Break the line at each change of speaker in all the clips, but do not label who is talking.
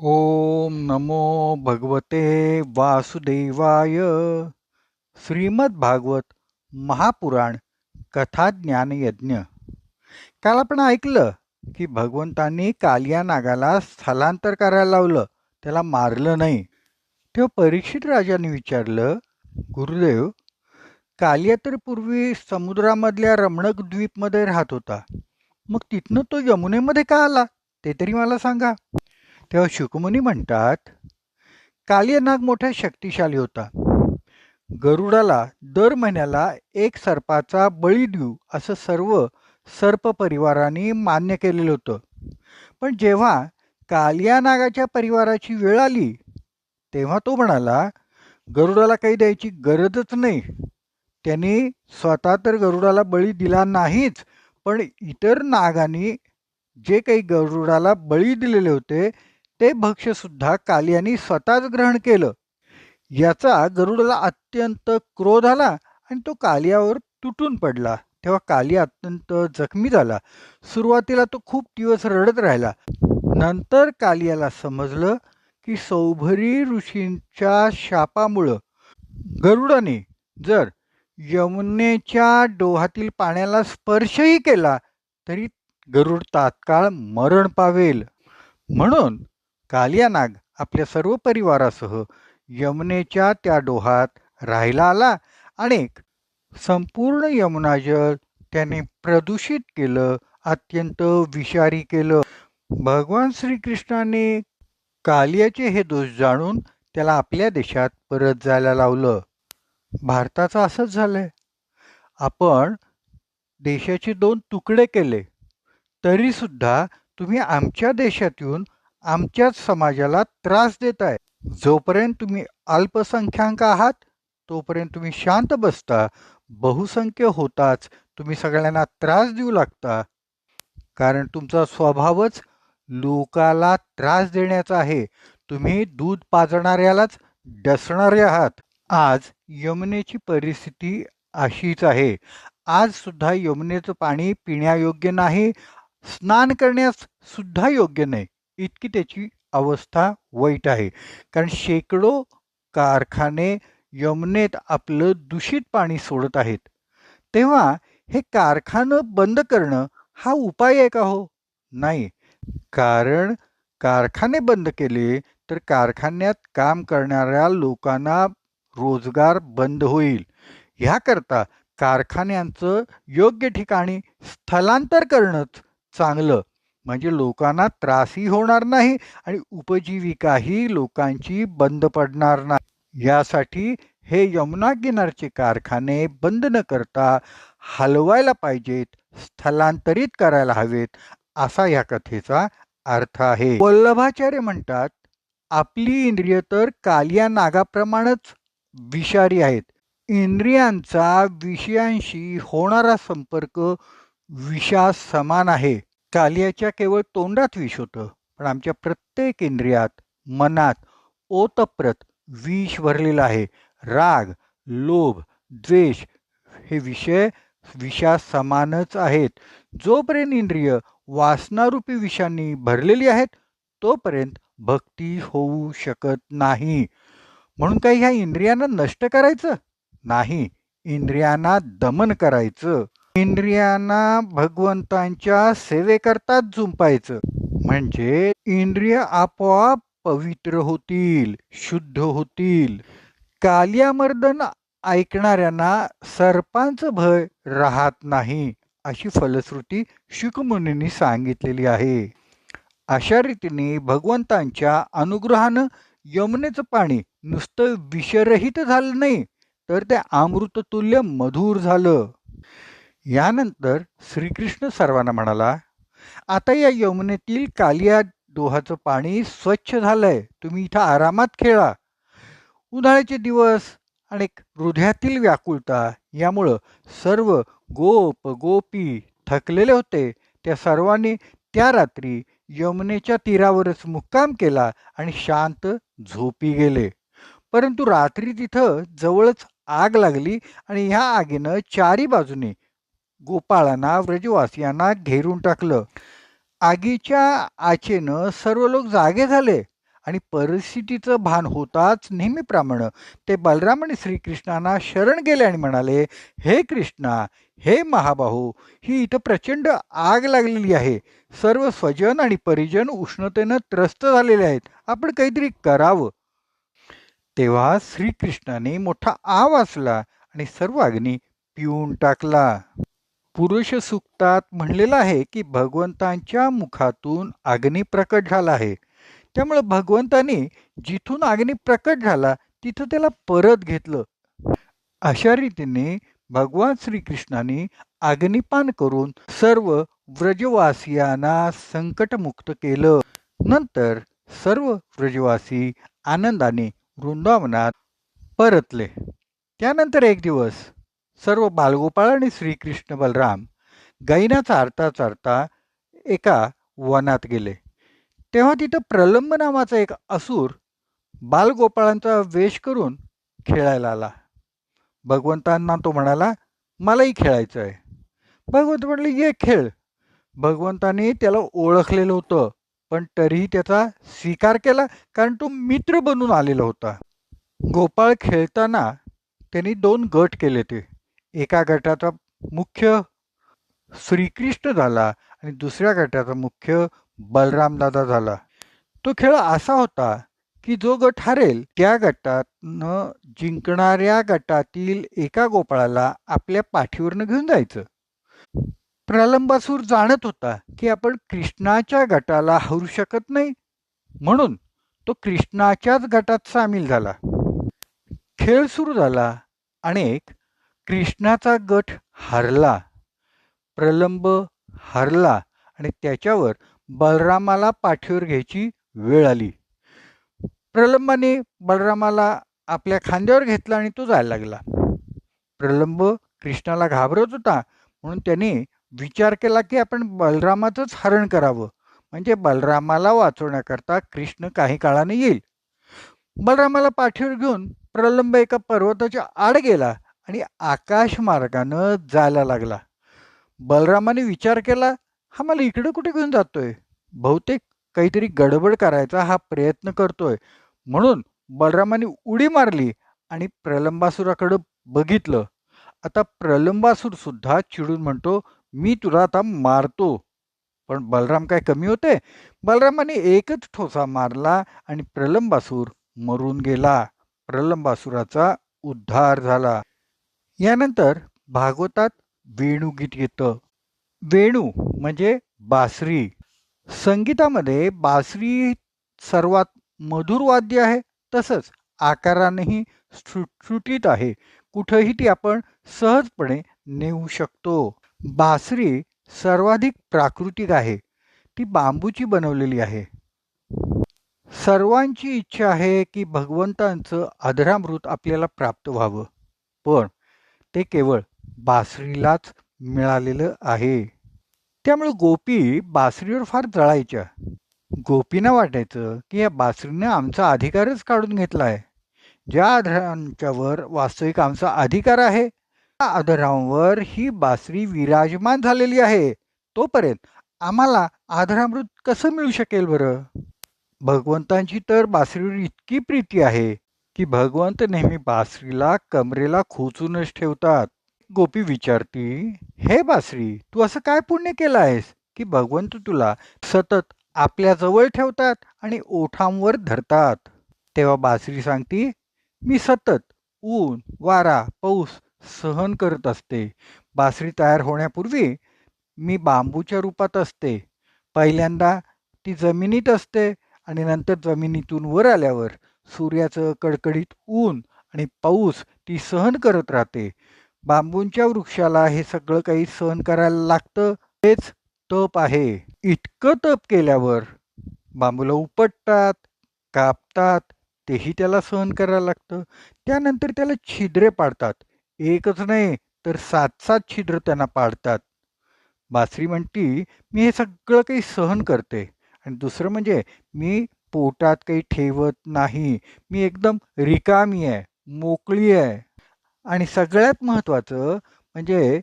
ओम नमो भगवते वासुदेवाय। श्रीमद भागवत महापुराण कथाज्ञान यज्ञ। काल आपण ऐकलं की भगवंतांनी कालिया नागाला स्थलांतर करायला लावलं त्याला मारलं नाही. तेव्हा परीक्षित राजाने विचारलं गुरुदेव कालिया तर पूर्वी समुद्रामधल्या रमणक द्वीपमध्ये राहत होता. मग तिथनं तो यमुनेमध्ये का आला? ते तरी मला सांगा. तेव्हा शुकमुनी म्हणतात कालियनाग मोठा शक्तिशाली होता. गरुडाला दर महिन्याला एक सर्पाचा बळी देऊ असं सर्व सर्प परिवाराने मान्य केलेलं होतं. पण जेव्हा कालिया नागाच्या परिवाराची वेळ आली तेव्हा तो म्हणाला गरुडाला काही द्यायची गरजच नाही. त्यांनी स्वतः तर गरुडाला बळी दिला नाहीच पण इतर नागांनी जे काही गरुडाला बळी दिलेले होते ते भक्ष्यसुद्धा कालियानी स्वतःच ग्रहण केलं. याचा गरुडाला अत्यंत क्रोध आला आणि तो कालियावर तुटून पडला. तेव्हा कालिया अत्यंत जखमी झाला. सुरुवातीला तो खूप दिवस रडत राहिला. नंतर कालियाला समजलं की सौभरी ऋषींच्या शापामुळं गरुडाने जर यमुनेच्या डोहातील पाण्याला स्पर्शही केला तरी गरुड तात्काळ मरण पावेल. म्हणून कालियानाग आपल्या सर्व परिवारासह यमुनेच्या त्या डोहात राहायला आला आणि संपूर्ण यमुनाजल त्याने प्रदूषित केलं अत्यंत विषारी केलं. भगवान श्रीकृष्णाने कालियाचे हे दोष जाणून त्याला आपल्या देशात परत जायला लावलं. भारताचं असंच झालंय. आपण देशाचे दोन तुकडे केले तरी सुद्धा तुम्ही आमच्या देशात येऊन आमच्याच समाजाला त्रास देत आहे. जोपर्यंत तुम्ही अल्पसंख्याक आहात तोपर्यंत तुम्ही शांत बसता. बहुसंख्य होताच तुम्ही सगळ्यांना त्रास देऊ लागता. कारण तुमचा स्वभावच लोकाला त्रास देण्याचा आहे. तुम्ही दूध पाजणाऱ्यालाच डसणारे आहात. आज यमुनेची परिस्थिती अशीच आहे. आज सुद्धा यमुनेचं पाणी पिण्यायोग्य नाही. स्नान करण्यास सुद्धा योग्य नाही. इतकी त्याची अवस्था वाईट आहे. कारण शेकडो कारखाने यमुनेत आपलं दूषित पाणी सोडत आहेत. तेव्हा हे कारखानं बंद करणं हा उपाय आहे का हो? नाही. कारण कारखाने बंद केले तर कारखान्यात काम करणाऱ्या लोकांना रोजगार बंद होईल. ह्याकरता कारखान्यांचं योग्य ठिकाणी स्थलांतर करणंच चांगलं. म्हणजे लोकांना त्रासही होणार नाही आणि उपजीविकाही लोकांची बंद पडणार नाही. यासाठी हे यमुना किनारचे कारखाने बंद न करता हलवायला पाहिजेत स्थलांतरित करायला हवेत असा या कथेचा अर्थ आहे. वल्लभाचार्य म्हणतात आपली इंद्रिय तर कालिया नागाप्रमाणेच विषारी आहेत. इंद्रियांचा विषयांशी होणारा संपर्क विषा समान आहे. कालियाच्या केवळ तोंडात विष होतं पण आमच्या प्रत्येक इंद्रियात मनात ओतप्रत विष भरलेलं आहे. राग लोभ द्वेष हे विषय विषा समानच आहेत. जोपर्यंत इंद्रिय वासनारूपी विषांनी भरलेली आहेत तोपर्यंत भक्ती होऊ शकत नाही. म्हणून काही ह्या इंद्रियांना नष्ट करायचं? नाही इंद्रियांना दमन करायचं. इंद्रियांना भगवंतांच्या सेवेकरताच झुंपायचं. म्हणजे इंद्रिय आपोआप पवित्र होतील शुद्ध होतील. कालियामर्दन ऐकणाऱ्यांना सर्पांचं भय राहत नाही अशी फलश्रुती शुकमुनींनी सांगितलेली आहे. अशा रीतीने भगवंतांच्या अनुग्रहानं यमुनेचं पाणी नुसतं विषरहित झालं नाही तर ते अमृततुल्य मधुर झालं. यानंतर श्रीकृष्ण सर्वांना म्हणाला आता या यमुनेतील कालिया दोहाचं पाणी स्वच्छ झालंय. तुम्ही इथं आरामात खेळा. उन्हाळ्याचे दिवस आणि हृदयातील व्याकुळता यामुळं सर्व गोप गोपी थकलेले होते. त्या सर्वांनी त्या रात्री यमुनेच्या तीरावरच मुक्काम केला आणि शांत झोपी गेले. परंतु रात्री तिथं जवळच आग लागली आणि ह्या आगीनं चारी बाजूने गोपाळांना व्रजवासियांना घेरून टाकलं. आगीच्या आचेनं सर्व लोक जागे झाले आणि परिस्थितीचं भान होताच नेहमीप्रमाणे ते बलराम आणि श्रीकृष्णांना शरण गेले आणि म्हणाले हे कृष्णा हे महाबाहू ही इथं प्रचंड आग लागलेली आहे. सर्व स्वजन आणि परिजन उष्णतेनं त्रस्त झालेले आहेत. आपण काहीतरी करावं. तेव्हा श्रीकृष्णाने मोठा आ वाचला आणि सर्व अग्नी पिऊन टाकला. पुरुष सुक्तात म्हणलेलं आहे की भगवंतांच्या मुखातून अग्नी प्रकट झाला आहे. त्यामुळे भगवंतानी जिथून अग्नी प्रकट झाला तिथं त्याला परत घेतलं. अशा रीतीने भगवान श्रीकृष्णाने अग्निपान करून सर्व व्रजवासियांना संकटमुक्त केलं. नंतर सर्व व्रजवासी आनंदाने वृंदावनात परतले. त्यानंतर एक दिवस सर्व बालगोपाळ आणि श्रीकृष्ण बलराम गायीना चारता चारता एका वनात गेले. तेव्हा तिथं प्रलंब नावाचा एक असुर बालगोपाळांचा वेश करून खेळायला आला. भगवंतांना तो म्हणाला मलाही खेळायचं आहे भगवंत म्हणले ये खेळ. भगवंताने त्याला ओळखलेलं होतं पण तरीही त्याचा स्वीकार केला कारण तो मित्र बनून आलेला होता. गोपाळ खेळताना त्यांनी दोन गट केले ते. एका गटाचा मुख्य श्रीकृष्ण झाला आणि दुसऱ्या गटाचा मुख्य बलरामदादा झाला. तो खेळ असा होता की जो गट हरेल त्या गटातनं जिंकणाऱ्या गटातील एका गोपाळाला आपल्या पाठीवरनं घेऊन जायचं. प्रलंबासूर जाणत होता की आपण कृष्णाच्या गटाला हरू शकत नाही. म्हणून तो कृष्णाच्याच गटात सामील झाला. खेळ सुरू झाला अनेक कृष्णाचा गट हरला प्रलंब हरला आणि त्याच्यावर बलरामाला पाठीवर घ्यायची वेळ आली. प्रलंबाने बलरामाला आपल्या खांद्यावर घेतला आणि तो जायला लागला. प्रलंब कृष्णाला घाबरत होता म्हणून त्याने विचार केला की आपण बलरामाचंच हरण करावं. म्हणजे बलरामाला वाचवण्याकरता कृष्ण काही काळाने येईल. बलरामाला पाठीवर घेऊन प्रलंब एका पर्वताच्या आड गेला. आणि आकाश मार्गानं जायला लागला. बलरामाने विचार केला हा मला इकडे कुठे घेऊन जातोय? बहुतेक काहीतरी गडबड करायचा हा प्रयत्न करतोय. म्हणून बलरामाने उडी मारली आणि प्रलंबासुराकडं बघितलं. आता प्रलंबासूर सुद्धा चिडून म्हणतो मी तुला आता मारतो. पण बलराम काय कमी होते? बलरामाने एकच ठोसा मारला आणि प्रलंबासूर मरून गेला. प्रलंबासुराचा उद्धार झाला. यानंतर भागवतात वेणुगीत येतं. वेणू म्हणजे बासरी. संगीतामध्ये बासरी सर्वात मधुर वाद्य आहे तसंच आकारानेही सुटसुटीत आहे. कुठंही ती आपण सहजपणे नेऊ शकतो. बासरी सर्वाधिक प्राकृतिक आहे. ती बांबूची बनवलेली आहे. सर्वांची इच्छा आहे की भगवंतांचं अधरामृत आपल्याला प्राप्त व्हावं. पण ते केवळ बासरीलाच मिळालेलं आहे. त्यामुळे गोपी बासरीवर फार जळायच्या. गोपींना वाटायचं की या बासरीनं आमचा अधिकारच काढून घेतला आहे ज्या आधारांच्यावर वास्तविक आमचा अधिकार आहे त्या आधारांवर ही बासरी विराजमान झालेली आहे. तोपर्यंत आम्हाला आधारामृत कसं मिळू शकेल बरं? भगवंतांची तर बासरीवर इतकी प्रीती आहे. की भगवंत नेहमी बासरीला कमरेला खोचूनच ठेवतात. गोपी विचारती हे बासरी तू असं काय पुण्य केलं आहेस? की भगवंत तुला सतत आपल्या जवळ ठेवतात आणि ओठांवर धरतात. तेव्हा बासरी सांगती मी सतत ऊन वारा पाऊस सहन करत असते. बासरी तयार होण्यापूर्वी मी बांबूच्या रूपात असते. पहिल्यांदा ती जमिनीत असते आणि नंतर जमिनीतून वर आल्यावर सूर्याचं कडकडीत ऊन आणि पाऊस ती सहन करत राहते. बांबूंच्या वृक्षाला हे सगळं काही सहन करायला लागतं हेच तप आहे. इतकं तप केल्यावर बांबूला उपटतात कापतात तेही त्याला सहन करायला लागतं. त्यानंतर त्याला छिद्रे पाडतात. एकच नाही तर सात सात छिद्र त्यांना पाडतात. बासरी म्हणती मी हे सगळं काही सहन करते. आणि दुसरं म्हणजे मी पोटात काही ठेवत नाही. मी एकदम रिकामी आहे मोकळी आहे. आणि सगळ्यात महत्त्वाचं म्हणजे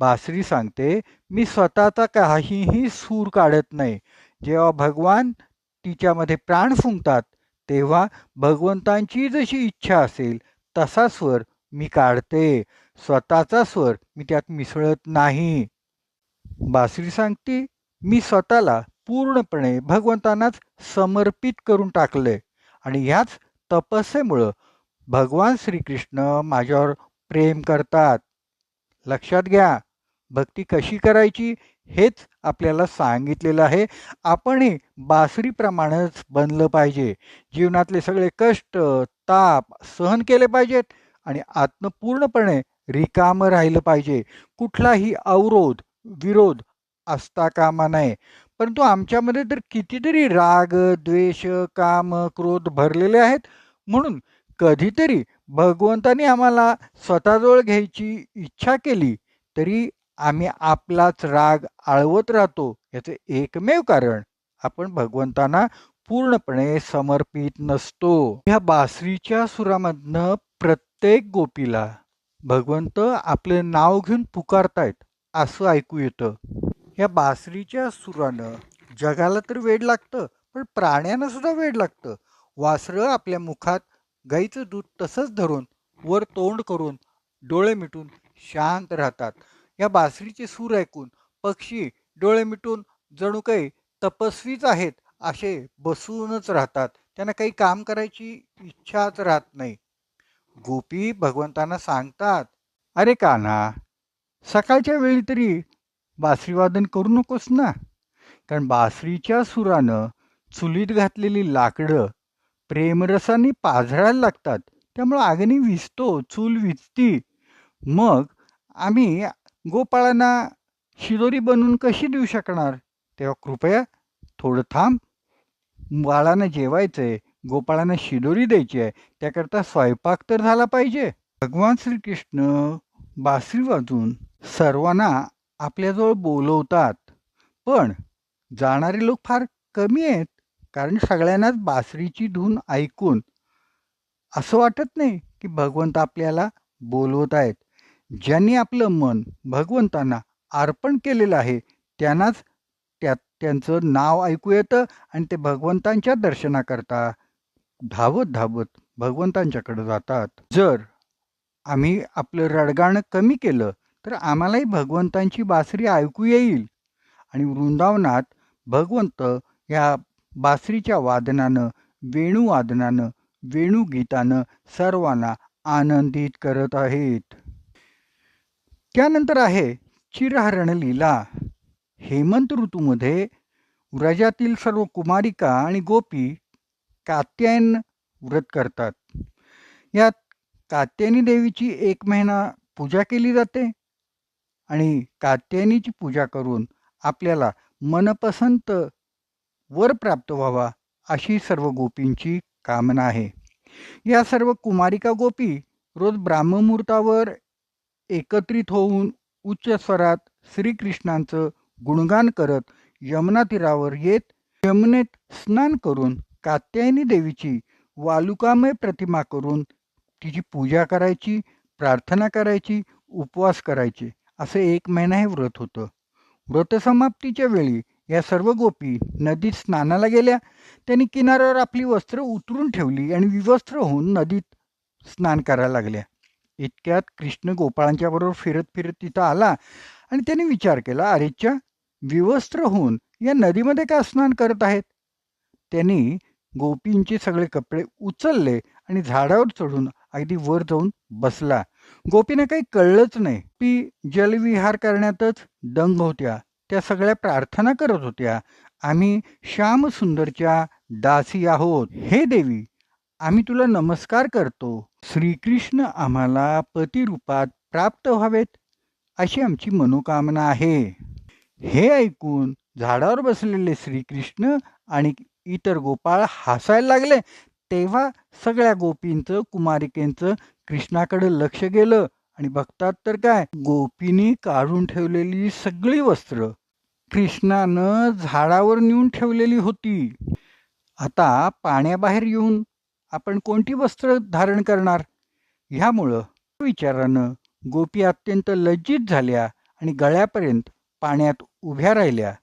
बासरी सांगते मी स्वतःचा काहीही सूर काढत नाही. जेव्हा भगवान तिच्यामध्ये प्राण फुंकतात तेव्हा भगवंतांची जशी इच्छा असेल तसा स्वर मी काढते. स्वतःचा स्वर मी त्यात मिसळत नाही. बासरी सांगते मी स्वतःला पूर्णपणे भगवंतांनाच समर्पित करून टाकले. आणि ह्याच तपस्येमुळं भगवान श्रीकृष्ण माझ्यावर प्रेम करतात. लक्षात घ्या भक्ती कशी करायची हेच आपल्याला सांगितलेलं आहे. आपणही बासरीप्रमाणेच बनलं पाहिजे. जीवनातले सगळे कष्ट ताप सहन केले पाहिजेत आणि आत्म पूर्णपणे रिकामं राहिलं पाहिजे. कुठलाही अवरोध विरोध असता कामा नये. परंतु आमच्यामध्ये तर कितीतरी राग द्वेष काम क्रोध भरलेले आहेत. म्हणून कधीतरी भगवंतानी आम्हाला स्वतःजवळ घ्यायची इच्छा केली तरी आम्ही आपलाच राग आळवत राहतो याचे एकमेव कारण आपण भगवंतांना पूर्णपणे समर्पित नसतो. ह्या बासरीच्या सुरामधनं प्रत्येक गोपीला भगवंत आपले नाव घेऊन पुकारतायत असं ऐकू येतं. या बासरीच्या सुरानं जगाला तर वेड लागतं पण प्राण्यांना सुद्धा वेड लागतं. वासरं आपल्या मुखात गाईचं दूध तसंच धरून वर तोंड करून डोळे मिटून शांत राहतात. या बासरीचे सूर ऐकून पक्षी डोळे मिटून जणू काही तपस्वीच आहेत असे बसूनच राहतात. त्यांना काही काम करायची इच्छाच राहत नाही. गोपी भगवंतांना सांगतात अरे कान्हा सकाळच्या वेळी तरी बासरीवादन करू नकोस ना. कारण बासरीच्या सुरानं चुलीत घातलेली लाकडं प्रेमरसाने पाझरायला लागतात. त्यामुळं आगणी विजतो चूल विजती. मग आम्ही गोपाळांना शिदोरी बनवून कशी देऊ शकणार? तेव्हा कृपया थोडं थांब. बाळांना जेवायचं आहे गोपाळांना शिदोरी द्यायची आहे त्याकरता स्वयंपाक तर झाला पाहिजे. भगवान श्रीकृष्ण बासरी वाजून सर्वांना आपल्याजवळ बोलवतात. पण जाणारे लोक फार कमी आहेत कारण सगळ्यांनाच बासरीची धून ऐकून असं वाटत नाही की भगवंत आपल्याला बोलवत आहेत. ज्यांनी आपलं मन भगवंतांना अर्पण केलेलं आहे त्यांनाच त्या त्यांचं नाव ऐकू येतं आणि ते भगवंतांच्या दर्शनाकरता धावत धावत भगवंतांच्याकडे जातात. जर आम्ही आपलं रडगाणं कमी केलं तर आम्हालाही भगवंतांची बासरी ऐकू येईल. आणि वृंदावनात भगवंत या बासरीच्या वादनानं वेणूवादनानं वेणूगीतानं सर्वांना आनंदित करत आहेत. त्यानंतर आहे चिरहरण लीला. हेमंत ऋतूमध्ये व्रजातील सर्व कुमारिका आणि गोपी कात्यायन व्रत करतात. यात कात्यायनी देवीची एक महिना पूजा केली जाते. आणि कात्यायनीची पूजा करून आपल्याला मनपसंत वर प्राप्त व्हावा अशी सर्व गोपींची कामना आहे. या सर्व कुमारिका गोपी रोज ब्राह्ममुहूर्तावर एकत्रित होऊन उच्च स्वरात श्रीकृष्णांचं गुणगान करत यमुना तीरावर येत यमुनेत स्नान करून कात्यायनी देवीची वालुकामय प्रतिमा करून तिची पूजा करायची प्रार्थना करायची उपवास करायचे. असं एक महिना हे व्रत होतं. व्रतसमाप्तीच्या वेळी या सर्व गोपी नदीत स्नानाला गेल्या. त्यांनी किनाऱ्यावर आपली वस्त्र उतरून ठेवली आणि विवस्त्र होऊन नदीत स्नान करायला लागल्या. इतक्यात कृष्ण गोपाळांच्या बरोबर फिरत फिरत तिथं आला आणि त्याने विचार केला अरेच्या विवस्त्र होऊन या नदीमध्ये का स्नान करत आहेत? त्यांनी गोपींचे सगळे कपडे उचलले आणि झाडावर चढून अगदी वर जाऊन बसला. गोपीने काही कळलंच नाही. ती जलविहार करण्यातच दंग होत्या. त्या सगळ्या प्रार्थना करत होत्या. आम्ही श्यामसुंदरच्या दासी आहोत. हे देवी आम्ही तुला नमस्कार करतो. श्रीकृष्ण आम्हाला पतिरूपात प्राप्त व्हावेत अशी आमची मनोकामना आहे. हे ऐकून झाडावर बसलेले श्रीकृष्ण आणि इतर गोपाळ हसायला लागले. तेव्हा सगळ्या गोपींचं कुमारिकेंचं कृष्णाकडे लक्ष गेलं आणि बघतात तर काय? गोपीनी काढून ठेवलेली सगळी वस्त्र. कृष्णानं झाडावर नेऊन ठेवलेली होती. आता पाण्याबाहेर येऊन आपण कोणती वस्त्र धारण करणार? ह्यामुळं विचारानं गोपी अत्यंत लज्जित झाल्या आणि गळ्यापर्यंत पाण्यात उभ्या राहिल्या.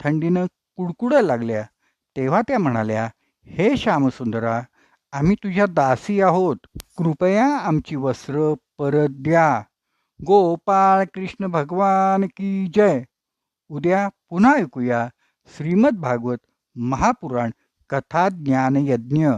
थंडीनं कुडकुडा लागल्या. तेव्हा त्या म्हणाल्या हे श्यामसुंदरा आम्ही तुझ्या दासी आहोत. कृपया आमची वस्त्र परत द्या. गोपाळ कृष्ण भगवान की जय. उद्या पुन्हा ऐकूया श्रीमद भागवत महापुराण कथा ज्ञान यज्ञ